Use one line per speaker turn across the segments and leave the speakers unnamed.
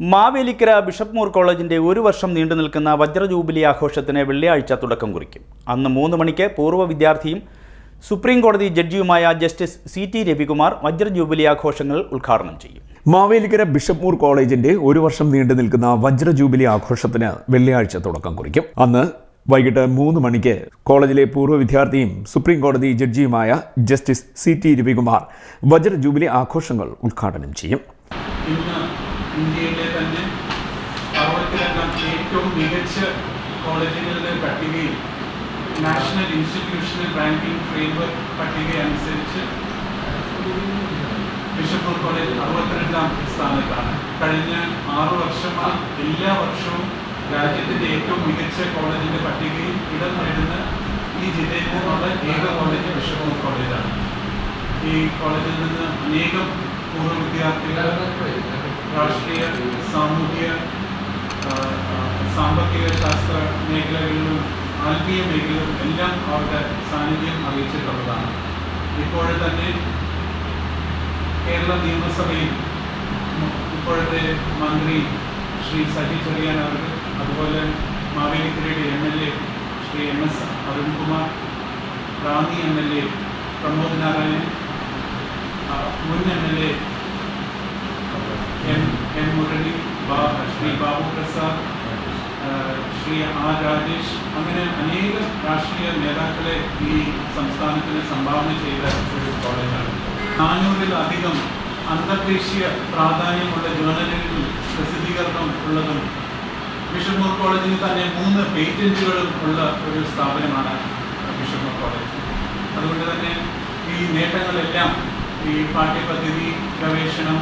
Mavelikkara bishop Moore കോളേജിന്റെ ഒരു വർഷം നീണ്ടു നിൽക്കുന്ന വജ്രജൂബിലി ആഘോഷത്തിന് വെള്ളിയാഴ്ച തുടക്കം കുറിക്കും. അന്ന് മൂന്ന് മണിക്ക് പൂർവ വിദ്യാർത്ഥിയും സുപ്രീം കോടതി ജഡ്ജിയുമായ ജസ്റ്റിസ് സി ടി രവികുമാർ വജ്രജൂബിലി ആഘോഷങ്ങൾ ഉദ്ഘാടനം ചെയ്യും.
മാവേലിക്കര ബിഷപ്പ് മൂർ കോളേജിന്റെ ഒരു വർഷം നീണ്ടു നിൽക്കുന്ന വജ്രജൂബിലി ആഘോഷത്തിന് വെള്ളിയാഴ്ച തുടക്കം കുറിക്കും. അന്ന് വൈകിട്ട് മൂന്ന് മണിക്ക് കോളേജിലെ പൂർവ വിദ്യാർത്ഥിയും സുപ്രീം കോടതി ജഡ്ജിയുമായ ജസ്റ്റിസ് സി ടി രവികുമാർ വജ്ര ജൂബിലി ആഘോഷങ്ങൾ ഉദ്ഘാടനം ചെയ്യും.
ഇന്ത്യയിലെ തന്നെ അറുപത്തിരണ്ടാം ഏറ്റവും മികച്ച കോളേജുകളുടെ പട്ടികയിൽ നാഷണൽ ഇൻസ്റ്റിറ്റ്യൂഷണൽ റാങ്കിംഗ് ഫ്രെയിംവർക്ക് പട്ടിക അനുസരിച്ച് ബിഷപ്പൂർ കോളേജ് അറുപത്തിരണ്ടാം സ്ഥാനത്താണ്. കഴിഞ്ഞ ആറു വർഷമായി എല്ലാ വർഷവും രാജ്യത്തിന്റെ ഏറ്റവും മികച്ച കോളേജിന്റെ പട്ടികയിൽ ഇടം നേടുന്ന ഈ ജില്ലയിൽ നിന്നുള്ള ഏക കോളേജ് ബിഷപ്പൂർ കോളേജാണ്. ഈ കോളേജിൽ നിന്ന് അനേകം പൂർവ വിദ്യാർത്ഥികൾ രാഷ്ട്രീയ സാമൂഹിക സാമ്പത്തിക ശാസ്ത്ര മേഖലകളിലും ആത്മീയ മേഖലയിലും എല്ലാം അവരുടെ സാന്നിധ്യം അറിയിച്ചിട്ടുള്ളതാണ്. ഇപ്പോഴത്തെ തന്നെ കേരള നിയമസഭയിൽ ഇപ്പോഴത്തെ മന്ത്രി ശ്രീ സജി ചെറിയാൻ അവർ അതുപോലെ മാവേലിക്കരയുടെ M L A Shri M S Arunkumar Ranni M L A Pramod Narayanan മുൻ M L M Murali Shri Babu Prasad Shri R Rajesh അങ്ങനെ അനേകം രാഷ്ട്രീയ നേതാക്കളെ ഈ സംസ്ഥാനത്തിന് സംഭാവന ചെയ്ത ഒരു കോളേജാണ്. നാനൂറിലധികം അന്തർദേശീയ പ്രാധാന്യമുള്ള ജേർണലുകളിൽ പ്രസിദ്ധീകരണം ഉള്ളതും ബിഷപ്പൂർ കോളേജിന് തന്നെ മൂന്ന് പേറ്റന്റുകളും ഉള്ള ഒരു സ്ഥാപനമാണ് ബിഷപ്പൂർ കോളേജ്. അതുകൊണ്ട് തന്നെ ഈ നേട്ടങ്ങളെല്ലാം ഈ പാഠ്യപദ്ധതി ഗവേഷണം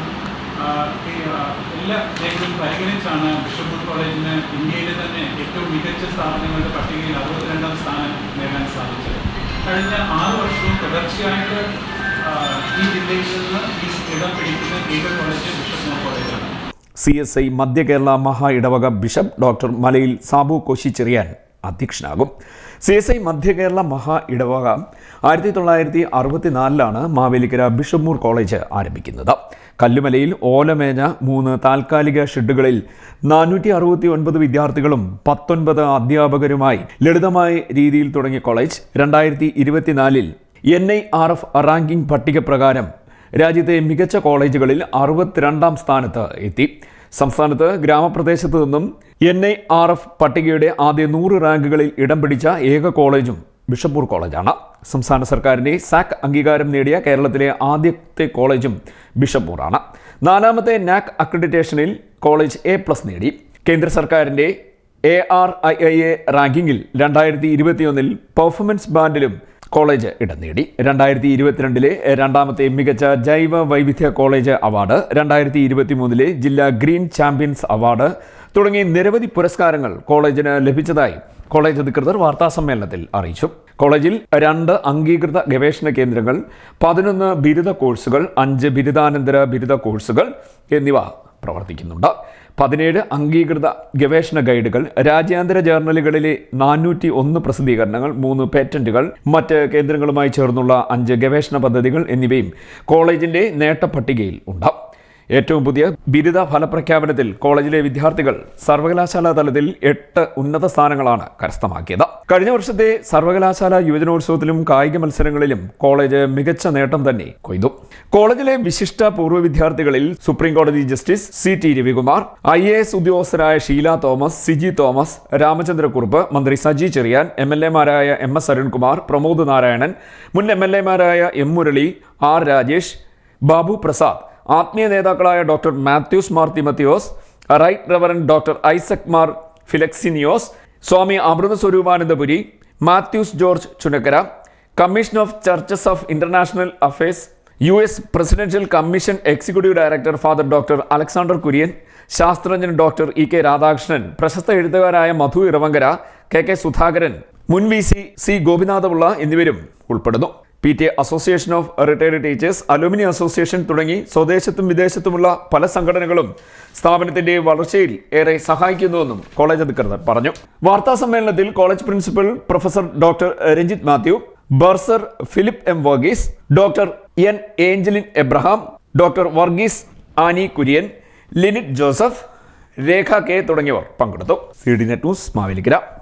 എല്ലാ രേഖകളും പരിഗണിച്ചാണ് ബിഷപ്പൂർ കോളേജിന് ഇന്ത്യയിലെ തന്നെ ഏറ്റവും മികച്ച സ്ഥാപനങ്ങളുടെ പട്ടികയിൽ അറുപത്തിരണ്ടാം സ്ഥാനം നേടാൻ സാധിച്ചത്. കഴിഞ്ഞ ആറ് വർഷവും തുടർച്ചയായിട്ട് ഈ ജില്ലയിൽ നിന്ന് ഈ ഇടം പിടിക്കുന്ന ഏക കോളേജ് ബിഷപ്പൂർ കോളേജാണ്.
സി എസ് ഐ മധ്യ കേരള മഹാ ഇടവക ബിഷപ്പ് ഡോക്ടർ മലയിൽ സാബു കോശി ചെറിയാൻ അധ്യക്ഷനാകും. സി എസ് ഐ മധ്യ കേരള മഹാ ഇടവക ആയിരത്തി തൊള്ളായിരത്തി അറുപത്തിനാലിലാണ് മാവേലിക്കര ബിഷപ്പ് മൂർ കോളേജ് ആരംഭിക്കുന്നത്. കല്ലുമലയിൽ ഓലമേഞ്ഞ മൂന്ന് താൽക്കാലിക ഷെഡുകളിൽ നാനൂറ്റി അറുപത്തി ഒൻപത് വിദ്യാർത്ഥികളും പത്തൊൻപത് അധ്യാപകരുമായി ലളിതമായ രീതിയിൽ തുടങ്ങിയ കോളേജ് രണ്ടായിരത്തി ഇരുപത്തിനാലിൽ N I R F ranking പട്ടിക പ്രകാരം രാജ്യത്തെ മികച്ച കോളേജുകളിൽ അറുപത്തിരണ്ടാം സ്ഥാനത്ത് എത്തി. സംസ്ഥാനത്ത് ഗ്രാമപ്രദേശത്തു നിന്നും എൻ ഐ ആർ എഫ് പട്ടികയുടെ ആദ്യ നൂറ് റാങ്കുകളിൽ ഇടം പിടിച്ച ഏക കോളേജും ബിഷപ്പൂർ കോളേജാണ്. സംസ്ഥാന സർക്കാരിന്റെ സാക് അംഗീകാരം നേടിയ കേരളത്തിലെ ആദ്യത്തെ കോളേജും ബിഷപ്പൂറാണ്. നാലാമത്തെ നാക് അക്രഡിറ്റേഷനിൽ കോളേജ് എ പ്ലസ് നേടി. കേന്ദ്ര സർക്കാരിന്റെ A R I I A റാങ്കിങ്ങിൽ രണ്ടായിരത്തി ഇരുപത്തിയൊന്നിൽ പെർഫോമൻസ് ബാൻഡിലും കോളേജ് ഇടം നേടി. രണ്ടായിരത്തി ഇരുപത്തിരണ്ടിലെ രണ്ടാമത്തെ മികച്ച ജൈവ വൈവിധ്യ കോളേജ് അവാർഡ് രണ്ടായിരത്തി ഇരുപത്തി മൂന്നിലെ ജില്ലാ ഗ്രീൻ ചാമ്പ്യൻസ് അവാർഡ് തുടങ്ങി നിരവധി പുരസ്കാരങ്ങൾ കോളേജിന് ലഭിച്ചതായി കോളേജ് അധികൃതർ വാർത്താസമ്മേളനത്തിൽ അറിയിച്ചു. കോളേജിൽ രണ്ട് അംഗീകൃത ഗവേഷണ കേന്ദ്രങ്ങൾ പതിനൊന്ന് ബിരുദ കോഴ്സുകൾ അഞ്ച് ബിരുദാനന്തര ബിരുദ കോഴ്സുകൾ എന്നിവ പ്രവർത്തിക്കുന്നുണ്ട്. പതിനേഴ് അംഗീകൃത ഗവേഷണ ഗൈഡുകൾ രാജ്യാന്തര ജേർണലുകളിലെ നാനൂറ്റി ഒന്ന് പ്രസിദ്ധീകരണങ്ങൾ മൂന്ന് പേറ്റന്റുകൾ മറ്റ് കേന്ദ്രങ്ങളുമായി ചേർന്നുള്ള അഞ്ച് ഗവേഷണ പദ്ധതികൾ എന്നിവയും കോളേജിന്റെ നേട്ടപ്പട്ടികയിൽ പട്ടികയിൽ ഉണ്ട്. ഏറ്റവും പുതിയ ബിരുദ ഫലപ്രഖ്യാപനത്തിൽ കോളേജിലെ വിദ്യാർത്ഥികൾ സർവകലാശാലാ തലത്തിൽ എട്ട് ഉന്നത സ്ഥാനങ്ങളാണ് കരസ്ഥമാക്കിയത്. കഴിഞ്ഞ വർഷത്തെ സർവകലാശാല യുവജനോത്സവത്തിലും കായിക മത്സരങ്ങളിലും കോളേജ് മികച്ച നേട്ടം തന്നെ കൊയ്തു. കോളേജിലെ വിശിഷ്ട പൂർവ വിദ്യാർത്ഥികളിൽ സുപ്രീം കോടതി justice C T Ravikumar I A S ഉദ്യോഗസ്ഥരായ Sheela Thomas Siji Thomas Ramachandrakurup മന്ത്രി സജി ചെറിയാൻ എം എൽ എമാരായ എം എസ് അരുൺകുമാർ പ്രമോദ് നാരായണൻ മുൻ എം എൽ എമാരായ എം മുരളി ആർ രാജേഷ് ബാബു പ്രസാദ് ആത്മീയ നേതാക്കളായ doctor Mathews Mar Timotheos right reverend doctor Isaac Mar Philexinos Swami Amrita Swarupanandapuri Mathews George Chunakkara commission of churches of international affairs U S presidential commission executive director father doctor Alexander Kurian ശാസ്ത്രജ്ഞൻ doctor E K Radhakrishnan പ്രശസ്ത എഴുത്തുകാരായ Madhu Iravankara K K Sudhakaran മുൻ V C C Gopinathapillai എന്നിവരും ഉൾപ്പെടുന്നു. P T association of retired teachers alumni association തുടങ്ങി സ്വദേശത്തും വിദേശത്തുമുള്ള പല സംഘടനകളും സ്ഥാപനത്തിന്റെ വളർച്ചയിൽ ഏറെ സഹായിക്കുന്നുവെന്നും കോളേജ് അധികൃതർ പറഞ്ഞു. വാർത്താ സമ്മേളനത്തിൽ college principal professor doctor Ranjith Mathew bursar Philip M Varghese doctor N Angeline Abraham doctor Varghese Annie Kurian Linet Joseph Rekha K തുടങ്ങിയവർ പങ്കെടുത്തു. C D net news Mavelikara.